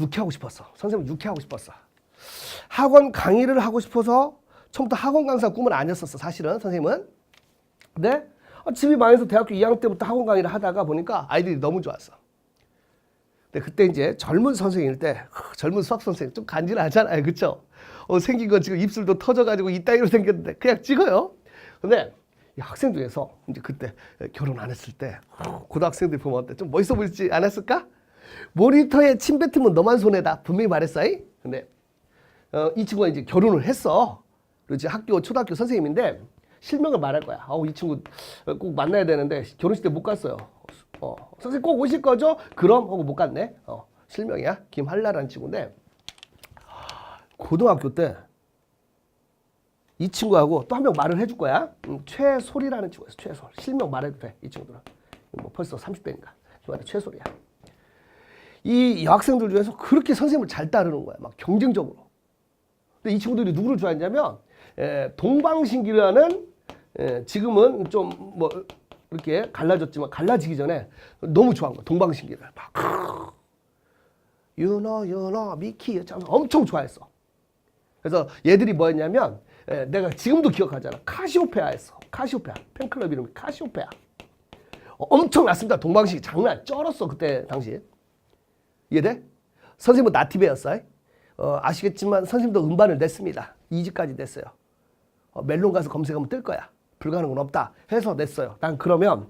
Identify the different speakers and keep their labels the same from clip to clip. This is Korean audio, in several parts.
Speaker 1: 유쾌하고 싶었어. 선생님 유쾌하고 싶었어. 학원 강의를 하고 싶어서 처음부터 학원 강사 꿈은 아니었었어. 사실은 선생님은. 근데 아, 집이 망해서 대학교 2학년 때부터 학원 강의를 하다가 보니까 아이들이 너무 좋았어. 근데 그때 이제 젊은 선생님일 때 크, 젊은 수학 선생님 좀 간지나잖아요, 그렇죠? 어, 생긴 건 지금 입술도 터져가지고 이따위로 생겼는데 그냥 찍어요. 근데 이 학생 중에서 이제 그때 결혼 안 했을 때 고등학생들 보면 어때? 좀 멋있어 보이지 않았을까? 모니터에 침 뱉으면 너만 손해다 분명히 말했어. 이? 근데 어, 이 친구가 이제 결혼을 했어. 그리고 학교 초등학교 선생님인데 실명을 말할 거야. 아우 이 친구 꼭 만나야 되는데 결혼식 때 못 갔어요. 어, 선생님 꼭 오실 거죠? 그럼 하고 못 갔네. 어, 실명이야. 김한라라는 친구인데 고등학교 때 이 친구하고 또 한 명 말을 해줄 거야. 음, 최솔이라는 친구였어. 최솔. 실명 말해도 돼. 이 친구들은. 뭐 벌써 30대인가. 최솔이야. 이 여학생들 중에서 그렇게 선생님을 잘 따르는 거야. 막 경쟁적으로. 근데 이 친구들이 누구를 좋아했냐면 에, 동방신기라는 에, 지금은 좀 뭐 이렇게 갈라졌지만 갈라지기 전에 너무 좋아한 거야. 동방신기를 막 유너 유너 미키 참 엄청 좋아했어. 그래서 얘들이 뭐였냐면 에, 내가 지금도 기억하잖아. 카시오페아였어. 카시오페아 팬클럽 이름이 카시오페아. 어, 엄청 났습니다. 동방신기 장난 쩔었어 그때 당시에. 이해돼? 선생님은 나티베였어요. 어, 아시겠지만 선생님도 음반을 냈습니다. 2집까지 냈어요. 어, 멜론 가서 검색하면 뜰 거야. 불가능은 없다. 해서 냈어요. 난 그러면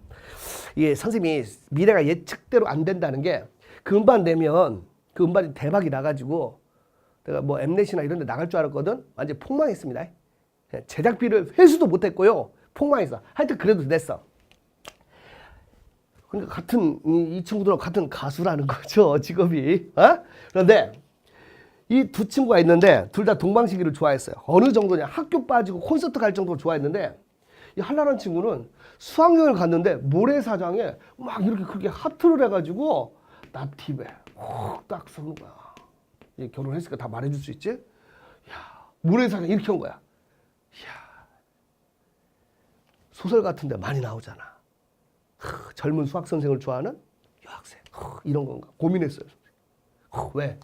Speaker 1: 이 선생님이 미래가 예측대로 안 된다는 게 그 음반 내면 그 음반이 대박이 나가지고 내가 뭐 엠넷이나 이런 데 나갈 줄 알았거든. 완전 폭망했습니다. 예, 제작비를 회수도 못했고요. 폭망했어. 하여튼 그래도 냈어. 그러니까 같은 이, 이 친구들하고 같은 가수라는 거죠 직업이. 어? 그런데 이 두 친구가 있는데 둘 다 동방신기를 좋아했어요. 어느 정도냐 학교 빠지고 콘서트 갈 정도로 좋아했는데 이 한라라는 친구는 수학여행을 갔는데 모래사장에 막 이렇게 크게 하트를 해가지고 나티베 딱 쓰는 거야. 이 결혼했으니까 다 말해줄 수 있지? 야 모래사장 이렇게 한 거야. 야 소설 같은데 많이 나오잖아. 크, 젊은 수학 선생을 좋아하는 여학생 크, 이런 건가 고민했어요. 크, 왜?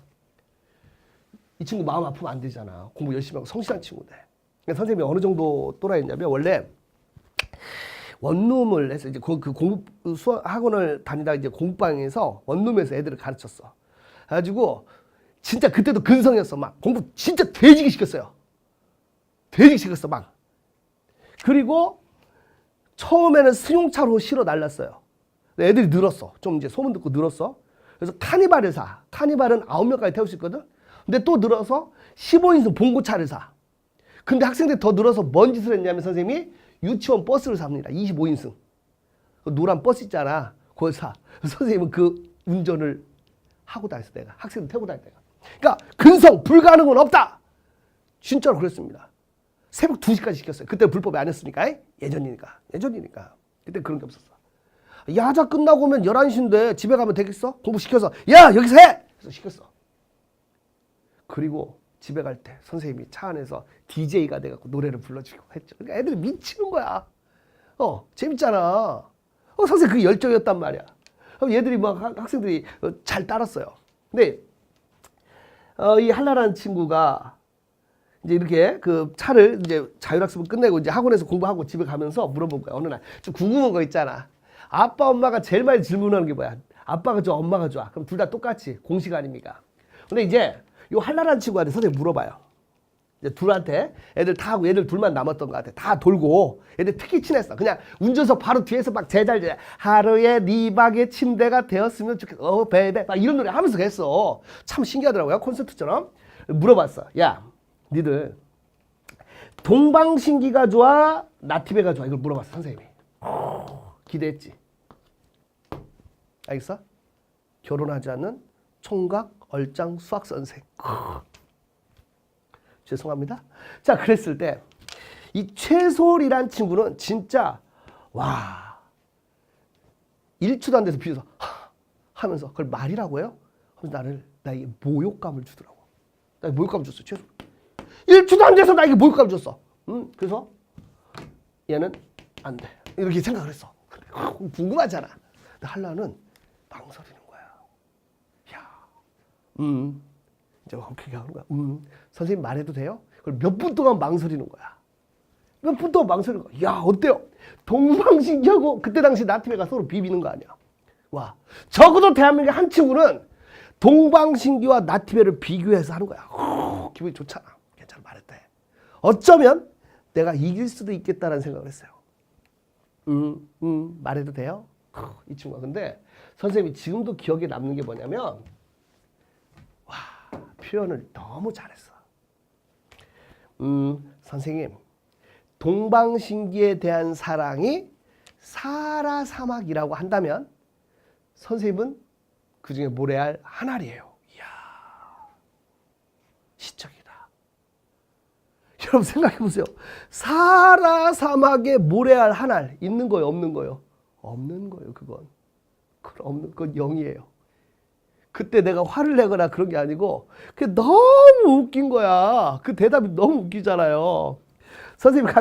Speaker 1: 이 친구 마음 아프면 안 되잖아. 공부 열심히 하고 성실한 친구인데. 그러니까 선생님이 어느 정도 또라이였냐면 원래 원룸을 해서 이제 그, 그 공부 수학 학원을 다니다가 이제 공부방에서 원룸에서 애들을 가르쳤어. 그래가지고 진짜 그때도 근성이었어. 막 공부 진짜 돼지기 시켰어요. 돼지기 시켰어 막. 그리고 처음에는 승용차로 실어 날랐어요. 애들이 늘었어. 좀 이제 소문 듣고 늘었어. 그래서 카니발을 사. 카니발은 아홉 명까지 태울 수 있거든. 근데 또 늘어서 15인승 봉고차를 사. 근데 학생들이 더 늘어서 뭔 짓을 했냐면 선생님이 유치원 버스를 삽니다. 25인승. 그 노란 버스 있잖아. 그걸 사. 선생님은 그 운전을 하고 다녔어 내가. 학생들 태우고 다녔다. 내가. 그러니까 근성 불가능은 없다. 진짜로 그랬습니다. 새벽 2시까지 시켰어요. 그때 불법이 아니었으니까. 에? 예전이니까. 예전이니까. 그때 그런 게 없었어. 야자 끝나고 오면 11시인데 집에 가면 되겠어? 공부시켜서 야 여기서 해! 그래서 시켰어. 그리고 집에 갈 때 선생님이 차 안에서 DJ가 돼갖고 노래를 불러주고 했죠. 그러니까 애들이 미치는 거야. 어 재밌잖아. 어 선생님 그 열정이었단 말이야. 그럼 얘들이 막 학- 학생들이 어, 잘 따랐어요. 근데 어, 이 한라라는 친구가 이제 이렇게 그 차를 이제 자율학습을 끝내고 이제 학원에서 공부하고 집에 가면서 물어본 거야. 어느 날 좀 궁금한 거 있잖아. 아빠 엄마가 제일 많이 질문하는 게 뭐야? 아빠가 좋아, 엄마가 좋아. 그럼 둘 다 똑같이 공식 아닙니까? 근데 이제 요 한라라는 친구한테 선생님 물어봐요. 이제 둘한테 애들 다 하고 애들 둘만 남았던 것 같아. 다 돌고 애들 특히 친했어. 그냥 운전석 바로 뒤에서 막 제잘제 하루에 네 방의 침대가 되었으면 좋겠어. 어 베베 막 이런 노래 하면서 했어. 참 신기하더라고요. 콘서트처럼 물어봤어. 야, 니들 동방신기가 좋아, 나티베가 좋아 이걸 물어봤어 선생님이. 기대했지. 알겠어? 결혼하지 않는 총각 얼짱 수학 선생. 죄송합니다. 자, 그랬을 때 이 최솔이란 친구는 진짜 와 1초도 안 돼서 비웃어 하, 하면서 그걸 말이라고 해요? 하면서 나를 나에게 모욕감을 주더라고. 나에게 모욕감을 줬어. 최솔. 1초도 안 돼서 나에게 모욕감을 줬어. 음, 그래서 얘는 안 돼. 이렇게 생각을 했어. 궁금하잖아. 근데 한라는 망설이는 거야. 야, 음. 이제 그렇게 하는 거야. 음. 선생님 말해도 돼요? 그걸 몇 분 동안 망설이는 거야. 몇 분 동안 망설이는 거야. 야, 어때요? 동방신기하고 그때 당시 나트메가 서로 비비는 거 아니야. 와. 적어도 대한민국의 한 친구는 동방신기와 나트메를 비교해서 하는 거야. 후, 기분이 좋잖아. 어쩌면 내가 이길 수도 있겠다라는 생각을 했어요. 음, 음, 말해도 돼요? 크, 이 친구가. 근데 선생님이 지금도 기억에 남는 게 뭐냐면, 와, 표현을 너무 잘했어. 음, 선생님, 동방신기에 대한 사랑이 사라 사막이라고 한다면, 선생님은 그 중에 모래알 한 알이에요. 이야, 시적이다. 여러분 생각해 보세요. 사라 사막에 모래알 한 알 있는 거예요, 없는 거예요? 없는 거예요, 그건. 그건 없는 건 영이에요. 그때 내가 화를 내거나 그런 게 아니고 그게 너무 웃긴 거야. 그 대답이 너무 웃기잖아요. 선생님